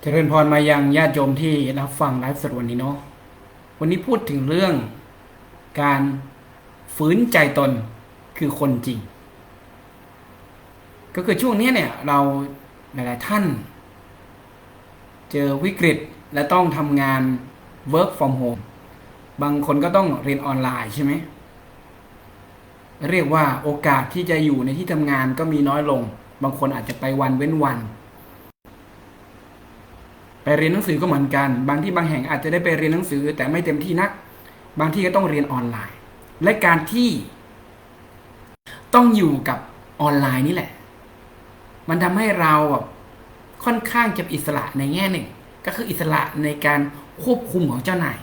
เจริญพรมายังญาติโยมที่รับฟังไลฟ์สดวันนี้เนาะวันนี้พูดถึงเรื่องการฝืนใจตนคือคนจริง ก็คือช่วงนี้เนี่ยเราหลาย ๆ ท่าน เจอวิกฤตและต้องทำงาน work from home บางคนก็ต้องเรียนออนไลน์ใช่ไหม เรียกว่าโอกาสที่จะอยู่ในที่ทำงานก็มีน้อยลง บางคนอาจจะไปวันเว้นวัน ไปเรียนหนังสือก็เหมือนกัน บางที่บางแห่งอาจจะได้ไปเรียนหนังสือ แต่ไม่เต็มที่นัก บางที่ก็ต้องเรียนออนไลน์ และการที่ต้องอยู่กับออนไลน์นี่แหละ มันทำให้เราแบบค่อนข้างจะอิสระในแง่หนึ่ง ก็คืออิสระในการควบคุมของเจ้านาย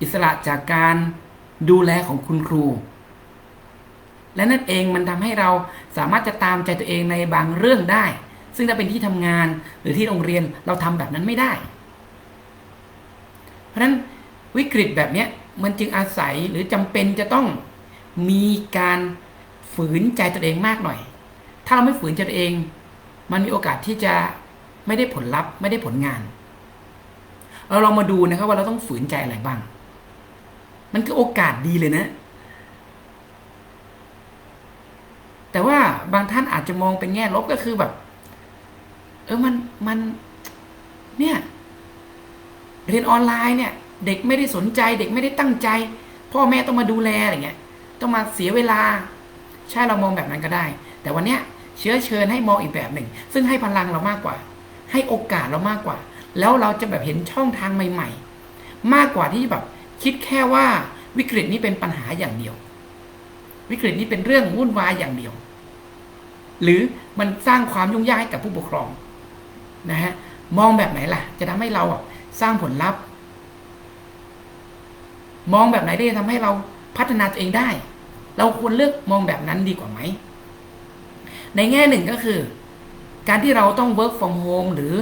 อิสระจากการดูแลของคุณครู และนั่นเองมันทำให้เราสามารถจะตามใจตัวเองในบางเรื่องได้ ซึ่งถ้าเป็นที่ทำงานหรือที่โรงเรียนเราทำแบบนั้นไม่ได้ เพราะฉะนั้นวิกฤตแบบนี้มันจึงอาศัยหรือจำเป็นจะต้องมีการฝืนใจตัวเองมากหน่อย ถ้าเราไม่ฝืนใจตัวเอง มันมีโอกาสที่จะไม่ได้ผลลัพธ์ไม่ได้ผลงาน เราลองมาดูนะครับว่าเราต้องฝืนใจอะไรบ้าง มันคือโอกาสดีเลยนะ แต่ว่าบางท่านอาจจะมองเป็นแง่ลบก็คือแบบ เออมันมันเนี่ยเรียนออนไลน์เนี่ย เด็กไม่ได้สนใจ เด็กไม่ได้ตั้งใจ พ่อแม่ต้องมาดูแลอะไรเงี้ย ต้องมาเสียเวลา ใช่เรามองแบบนั้นก็ได้ แต่วันเนี้ยเชื้อเชิญให้มองอีกแบบหนึ่ง ซึ่งให้พลังเรามากกว่า ให้โอกาสเรามากกว่า แล้วเราจะแบบเห็นช่องทางใหม่ ๆ มากกว่าที่แบบคิดแค่ว่าวิกฤตนี้เป็นปัญหาอย่างเดียว วิกฤตนี้เป็นเรื่องวุ่นวายอย่างเดียว หรือมันสร้างความยุ่งยากให้กับผู้ปกครอง นะฮะมองแบบไหนล่ะ จะทำให้เราสร้างผลลัพธ์ มองแบบไหนที่จะทำให้เราพัฒนาตัวเองได้ เราควรเลือกมองแบบนั้นดีกว่าไหม ในแง่หนึ่งก็คือ การที่เราต้อง work from home หรือ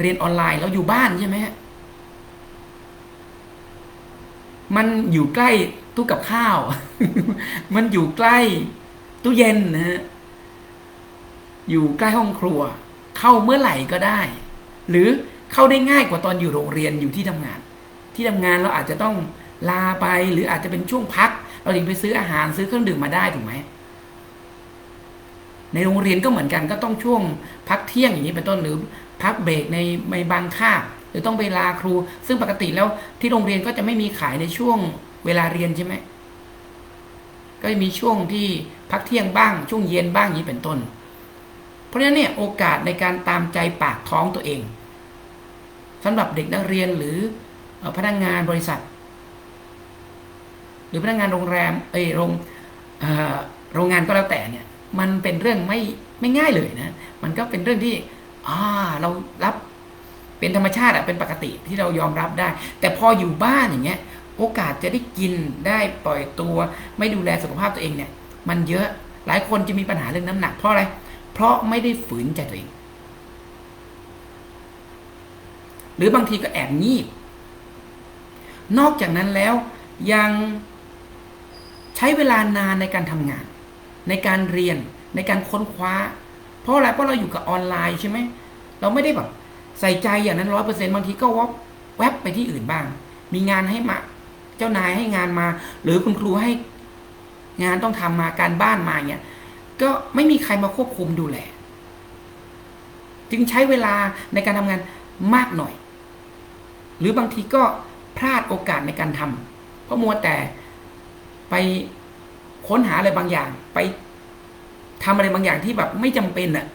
เรียนออนไลน์เราอยู่บ้านใช่ไหมฮะมันอยู่ใกล้ตู้กับข้าว มันอยู่ใกล้ตู้เย็นนะฮะอยู่ใกล้ห้องครัว เข้าเมื่อไหร่ก็ได้ หรือเข้าได้ง่ายกว่าตอนอยู่โรงเรียนอยู่ที่ทำงาน ที่ทำงานเราอาจจะต้องลาไปหรืออาจจะเป็นช่วงพัก เราถึงไปซื้ออาหารซื้อเครื่องดื่มมาได้ถูกไหมในโรงเรียนก็เหมือนกันก็ต้องช่วงพักเที่ยงอย่างนี้เป็นต้นหรือพักเบรกในในบางคาบหรือต้องไปลาครู ซึ่งปกติแล้วที่โรงเรียนก็จะไม่มีขายในช่วงเวลาเรียนใช่ไหมก็มีช่วงที่พักเที่ยงบ้าง ช่วงเย็นบ้างอย่างนี้เป็นต้น เพราะฉะนั้นเนี่ยโอกาสในการตามใจปากท้องตัวเองสำหรับเด็กนักเรียนหรือพนักงานบริษัท หรือพนักงานโรงแรมเอโรงเอ่อโรงงานก็แล้วแต่เนี่ย มันเป็นเรื่องไม่ไม่ง่ายเลยนะ มันก็เป็นเรื่องที่อ่าเรารับเป็นธรรมชาติอะเป็นปกติที่เรายอมรับได้ แต่พออยู่บ้านอย่างเงี้ย โอกาสจะได้กินได้ปล่อยตัว ไม่ดูแลสุขภาพตัวเองเนี่ย มันเยอะหลายคนจะมีปัญหาเรื่องน้ำหนักเพราะอะไร เพราะไม่ได้ฝืนใจตัวเอง หรือบางทีก็แอบงีบ นอกจากนั้นแล้วยังใช้เวลานานในการทำงาน ในการเรียนในการค้นคว้า เพราะอะไรเพราะเราอยู่กับออนไลน์ใช่ไหมเราไม่ได้แบบใส่ใจอย่างนั้นร้อยเปอร์เซ็นต์บางทีก็วบแวบไปที่อื่นบ้าง มีงานให้มา เจ้านายให้งานมา หรือคุณครูให้งานต้องทำมาการบ้านมาเงี้ย ก็ไม่มีใครมาควบคุมดูแล จึงใช้เวลาในการทำงานมากหน่อย หรือบางทีก็พลาดโอกาสในการทำเพราะมัวแต่ไปค้นหาอะไรบางอย่าง ไปทำอะไรบางอย่างที่แบบไม่จำเป็นอะ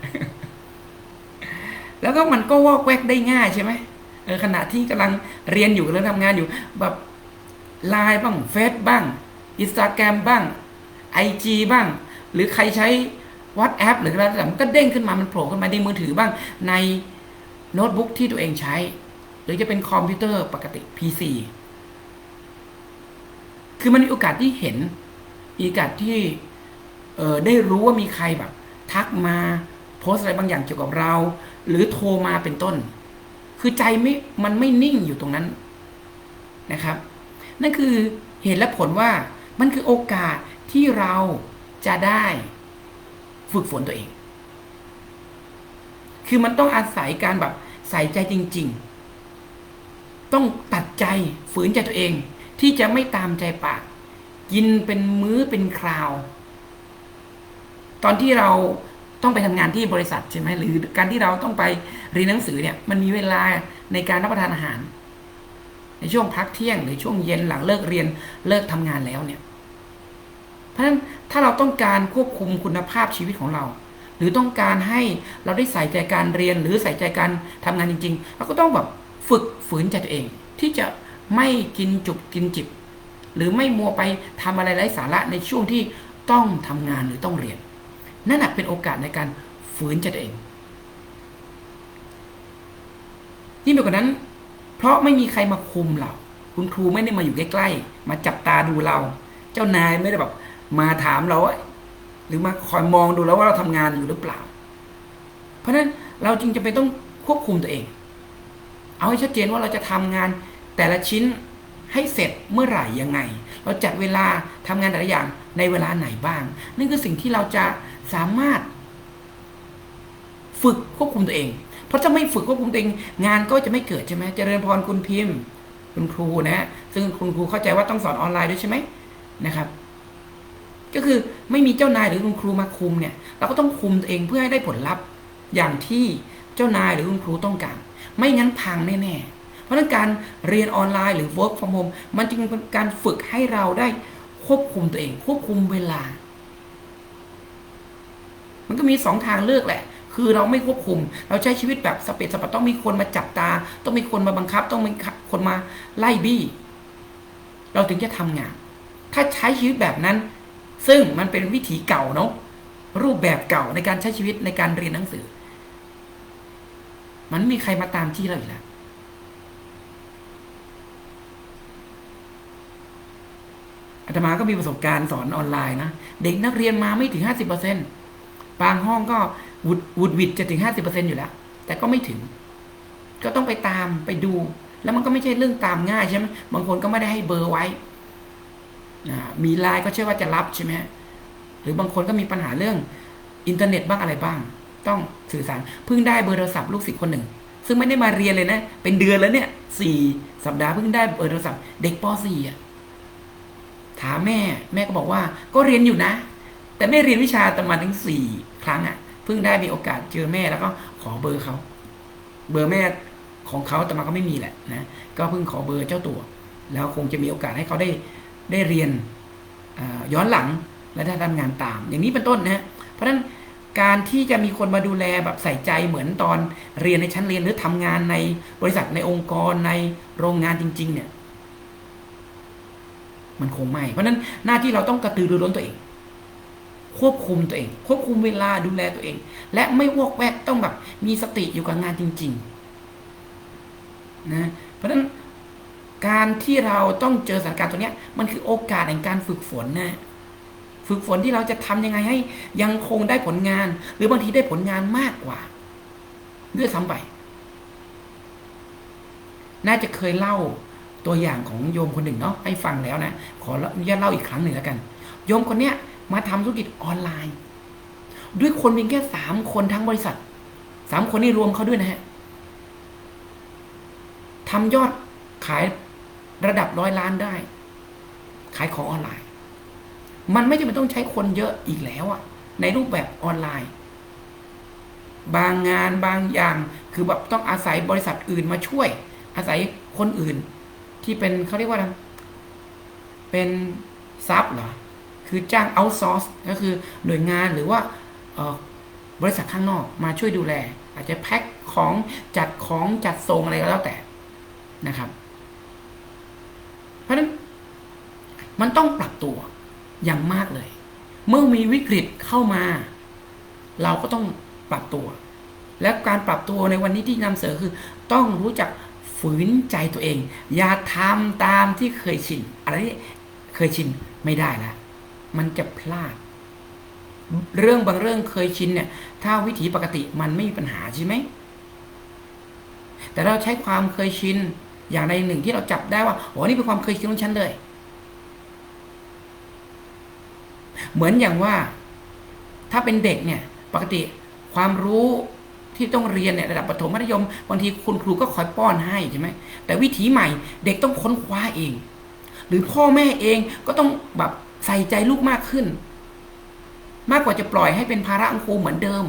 แล้วก็มันก็วอกแวกได้ง่ายใช่ไหมเออขณะที่กำลังเรียนอยู่หรือทำงานอยู่แบบไลน์บ้างเฟซบ้างอินสตาแกรมบ้างไอจีบ้าง หรือใครใช้ WhatsApp หรืออะไรต่างๆมันก็เด้งขึ้นมามันโผล่ขึ้นมาในมือถือบ้างในโน้ตบุ๊กที่ตัวเองใช้ หรือจะเป็นคอมพิวเตอร์ปกติ PC คือมันมีโอกาสที่เห็นมีโอกาสที่เออได้รู้ว่ามีใครแบบ ทักมาโพสอะไรบางอย่างเกี่ยวกับเรา หรือโทรมาเป็นต้น คือใจไม่มันไม่นิ่งอยู่ตรงนั้นนะครับ นั่นคือเหตุและผลว่ามันคือโอกาสที่เรา จะได้ฝึกฝนตัวเอง คือมันต้องอาศัยการแบบสส่ใจจริง ๆ ต้องตัดใจฝืนใจตัวเอง ที่จะไม่ตามใจปาก กินเป็นมื้อเป็นคราว ตอนที่เราต้องไปทำงานที่บริษัทใช่ไหมหรือการที่เราต้องไปเรียนหนังสือเนี่ย มันมีเวลาในการรับประทานอาหาร ในช่วงพักเที่ยงหรือช่วงเย็นหลังเลิกเรียนเลิกทำงานแล้วเนี่ย เพราะฉะนั้นถ้าเราต้องการควบคุมคุณภาพชีวิตของเรา หรือต้องการให้เราได้ใส่ใจการเรียนหรือใส่ใจการทำงานจริง ๆ เราก็ต้องแบบฝึกฝืนใจตัวเอง ที่จะไม่กินจุบกินจิบ หรือไม่มัวไปทำอะไรไร้สาระในช่วงที่ต้องทำงานหรือต้องเรียน นั่นเป็นโอกาสในการฝืนใจตัวเองยิ่งไปกว่านั้น เพราะไม่มีใครมาคุมเรา คุณครูไม่ได้มาอยู่ใกล้ๆ มาจับตาดูเรา เจ้านายไม่ได้แบบ มาถามเราหรือมาคอยมองดูแล้วว่าเราทำงานอยู่หรือเปล่า เพราะฉะนั้นเราจึงจะเป็นต้องควบคุมตัวเอง เอาให้ชัดเจนว่าเราจะทำงานแต่ละชิ้นให้เสร็จเมื่อไหร่ยังไง เราจัดเวลาทำงานแต่ละอย่างในเวลาไหนบ้าง นั่นคือสิ่งที่เราจะสามารถ ฝึกควบคุมตัวเอง เพราะถ้าไม่ฝึกควบคุมตัวเอง งานก็จะไม่เกิดใช่ไหมจเจริญพรคุณพิมพ์ คุณครูนะ ซึ่งคุณครูเข้าใจว่าต้องสอนออนไลน์ด้วยใช่ไหมนะครับ ก็คือไม่มีเจ้านายหรือคุณครูมาคุมเนี่ย เราก็ต้องคุมตัวเองเพื่อให้ได้ผลลัพธ์อย่างที่เจ้านายหรือคุณครูต้องการ ไม่งั้นพังแน่ๆ เพราะนั้นการเรียนออนไลน์หรือ work from home มันจึงเป็นการฝึกให้เราได้ควบคุมตัวเอง ควบคุมเวลา มันก็มีสองทางเลือกแหละ คือเราไม่ควบคุม เราใช้ชีวิตแบบสเปซสปะต้องมีคนมาจับตา ต้องมีคนมาบังคับ ต้องมีคนมาไล่บี้ เราถึงจะทำงาน ถ้าใช้ชีวิตแบบนั้น ซึ่งมันเป็นวิถีเก่าเนาะรูปแบบเก่าในการใช้ชีวิตในการเรียนหนังสือ มันม่มีใครมาตามที่เราอีกแล้วอาตมาก็มีประสบการณ์สอนออนไลน์นะ เด็กนักเรียนมาไม่ถึงห้าสิบเปอร์เซ็นบางห้องก็วุดวุดวิดจะถึงห้าสิบเปอร์เซ็นอยู่แล้ว แต่ก็ไม่ถึง ก็ต้องไปตามไปดู แล้วมันก็ไม่ใช่เรื่องตามง่ายใช่ไหมบางคนก็ไม่ได้ให้เบอร์ไว้ มีไลน์ก็เชื่อว่าจะรับใช่ไหมหรือบางคนก็มีปัญหาเรื่องอินเทอร์เน็ตบ้างอะไรบ้าง ต้องสื่อสารเพิ่งได้เบอร์โทรศัพท์ลูกศิษย์คนหนึ่ง ซึ่งไม่ได้มาเรียนเลยนะ เป็นเดือนแล้วเนี่ยสี่สัปดาห์เพิ่งได้เบอร์โทรศัพท์เด็กป .4 อะถามแม่แม่ก็บอกว่าก็เรียนอยู่นะ แต่ไม่เรียนวิชาตมาถึงสี่ครั้งอะเพิ่งได้มีโอกาสเจอแม่แล้วก็ขอเบอร์เขาเบอร์แม่ของเขาแต่มาก็ไม่มีแหละนะก็เพิ่งขอเบอร์เจ้าตัว แล้วคงจะมีโอกาสให้เขาได้ ได้เรียนย้อนหลังและได้ทำงานตาม อย่างนี้เป็นต้นนะเพราะฉะนั้นการที่จะมีคนมาดูแลแบบใส่ใจเหมือนตอนเรียนในชั้นเรียนหรือทำงานในบริษัทในองค์กรในโรงงานจริง ๆ เนี่ย มันคงไม่ เพราะนั้นหน้าที่เราต้องกระตือรือร้นตัวเอง ควบคุมตัวเอง ควบคุมเวลาดูแลตัวเอง และไม่วอกแวกต้องแบบมีสติอยู่กับงานจริง ๆ นะ เพราะฉะนั้น การที่เราต้องเจอสถานการณ์ตัวนี้มันคือโอกาสแห่งการฝึกฝนนะฝึกฝนที่เราจะทำยังไงให้ยังคงได้ผลงาน หรือบางทีได้ผลงานมากกว่าด้วยซ้ำไป น่าจะเคยเล่าตัวอย่างของโยมคนหนึ่งเนาะให้ฟังแล้วนะ ขออนุญาตเล่าอีกครั้งหนึ่งแล้วกัน โยมคนเนี้ยมาทำธุรกิจออนไลน์ ด้วยคนเพียงแค่สามคนทั้งบริษัทสามคนนี่รวมเขาด้วยนะฮะทำยอดขาย ระดับร้อยล้านได้ ขายของออนไลน์ มันไม่จำเป็นต้องใช้คนเยอะอีกแล้วอะในรูปแบบออนไลน์ บางงานบางอย่างคือแบบต้องอาศัยบริษัทอื่นมาช่วย อาศัยคนอื่น ที่เป็นเขาเรียกว่าอะไรเป็นซับเหรอคือจ้างเอาซอร์สก็คือหน่วยงานหรือว่าบริษัทข้างนอกมาช่วยดูแล อาจจะแพ็คของจัดของจัดส่งอะไรก็แล้วแต่นะครับ เพราะฉะนั้นมันต้องปรับตัวอย่างมากเลย เมื่อมีวิกฤตเข้ามา เราก็ต้องปรับตัว และการปรับตัวในวันนี้ที่นำเสนอคือ ต้องรู้จักฝืนใจตัวเอง อย่าทำตามที่เคยชินอะไรที่เคยชินไม่ได้ละมันจะพลาด เรื่องบางเรื่องเคยชินเนี่ย ถ้าวิถีปกติมันไม่มีปัญหาใช่ไหมแต่เราใช้ความเคยชิน อย่างใดหนึ่งที่เราจับได้ว่าโอ้นี่เป็นความเคยชินของฉันเลย เหมือนอย่างว่าถ้าเป็นเด็กเนี่ยปกติความรู้ที่ต้องเรียนเนี่ยระดับประถมมัธยมบางทีคุณครูก็คอยป้อนให้ใช่ไหมแต่วิถีใหม่เด็กต้องค้นคว้าเอง หรือพ่อแม่เองก็ต้องแบบใส่ใจลูกมากขึ้น มากกว่าจะปล่อยให้เป็นภาระของครูเหมือนเดิม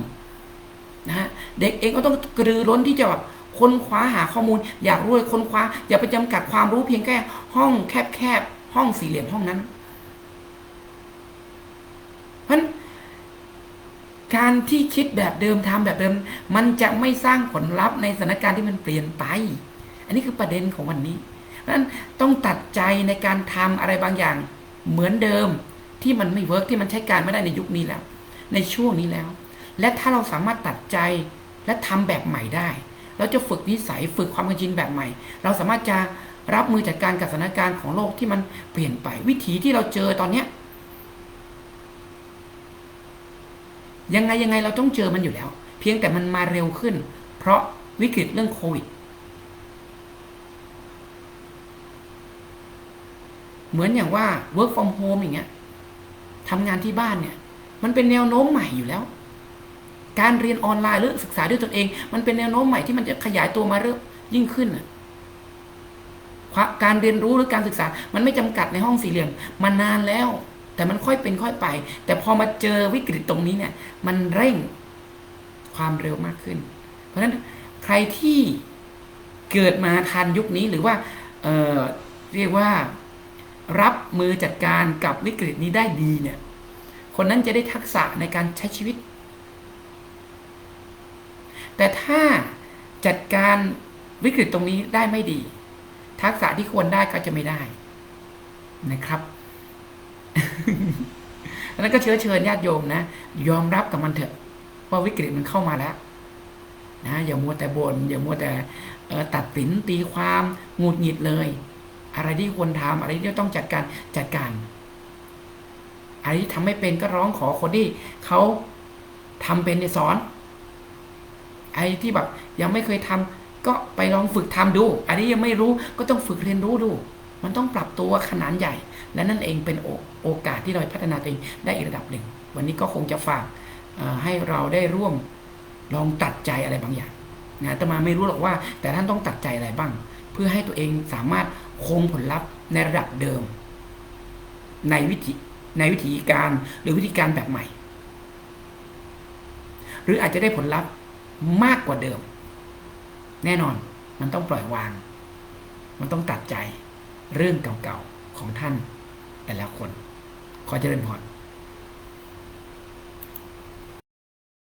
นะฮะเด็กเองก็ต้องกระตือร้นที่จะแบบ ค้นคว้าหาข้อมูล อยากรู้เลยค้นคว้า อย่าไปจำกัดความรู้เพียงแค่ห้องแคบๆห้องสี่เหลี่ยมห้องนั้น เพราะการที่คิดแบบเดิมทำแบบเดิม มันจะไม่สร้างผลลัพธ์ในสถานการณ์ที่มันเปลี่ยนไป อันนี้คือประเด็นของวันนี้เพราะฉะนั้นต้องตัดใจในการทำอะไรบางอย่างเหมือนเดิมที่มันไม่เวิร์กที่มันใช้การไม่ได้ในยุคนี้แล้ว ในช่วงนี้แล้ว และถ้าเราสามารถตัดใจและทำแบบใหม่ได้ เราจะฝึกนิสัยฝึกความเคยชินแบบใหม่ เราสามารถจะรับมือจัดการกับสถานการณ์ของโลกที่มันเปลี่ยนไปวิถีที่เราเจอตอนเนี้ยยังไงยังไงเราต้องเจอมันอยู่แล้ว เพียงแต่มันมาเร็วขึ้น เพราะวิกฤตเรื่องโควิด เหมือนอย่างว่า work from home อย่างเงี้ยทำงานที่บ้านเนี่ย มันเป็นแนวโน้มใหม่อยู่แล้ว การเรียนออนไลน์หรือศึกษาด้วยตนเอง มันเป็นแนวโน้มใหม่ที่มันจะขยายตัวมาเรื่อยยิ่งขึ้นการเรียนรู้หรือการศึกษา มันไม่จำกัดในห้องสี่เหลี่ยมมานานแล้ว แต่มันค่อยเป็นค่อยไป แต่พอมาเจอวิกฤตตรงนี้เนี่ย มันเร่งความเร็วมากขึ้น เพราะฉะนั้นใครที่เกิดมาทันยุคนี้หรือว่าเเรียกว่ารับมือจัดการกับวิกฤตนี้ได้ดีเนี่ย คนนั้นจะได้ทักษะในการใช้ชีวิต แต่ถ้าจัดการวิกฤตตรงนี้ได้ไม่ดี ทักษะที่ควรได้ก็จะไม่ได้นะครับแล้วก็เชื้อเชิญญาติโยมนะ ยอมรับกับมันเถอะว่าวิกฤตมันเข้ามาแล้วนะอย่ามัวแต่บน่นอย่ามัวแต่ตัดสินตีความหงุดหงิดเลย อะไรที่ควรทำอะไรที่ต้องจัดการจัดการอะไรที่ทำไม่เป็นก็ร้องขอคนที่เขาทำเป็นในสอน ไอ้ที่แบบยังไม่เคยทำก็ไปลองฝึกทำดู อันนี้ยังไม่รู้ก็ต้องฝึกเรียนรู้ดู มันต้องปรับตัวขนาดใหญ่ และนั่นเองเป็นโอกาสที่เราพัฒนาตัวเองได้อีกระดับหนึ่ง วันนี้ก็คงจะฝากให้เราได้ร่วมลองตัดใจอะไรบางอย่างนะแต่มาไม่รู้หรอกว่า แต่ท่านต้องตัดใจอะไรบ้าง เพื่อให้ตัวเองสามารถคงผลลัพธ์ในระดับเดิม ในวิธีในวิธีการหรือวิธีการแบบใหม่ หรืออาจจะได้ผลลัพธ์ มากกว่าเดิม แน่นอนมันต้องปล่อยวาง มันต้องตัดใจเรื่องเก่าๆของท่านแต่ละคน ขอเจริญพร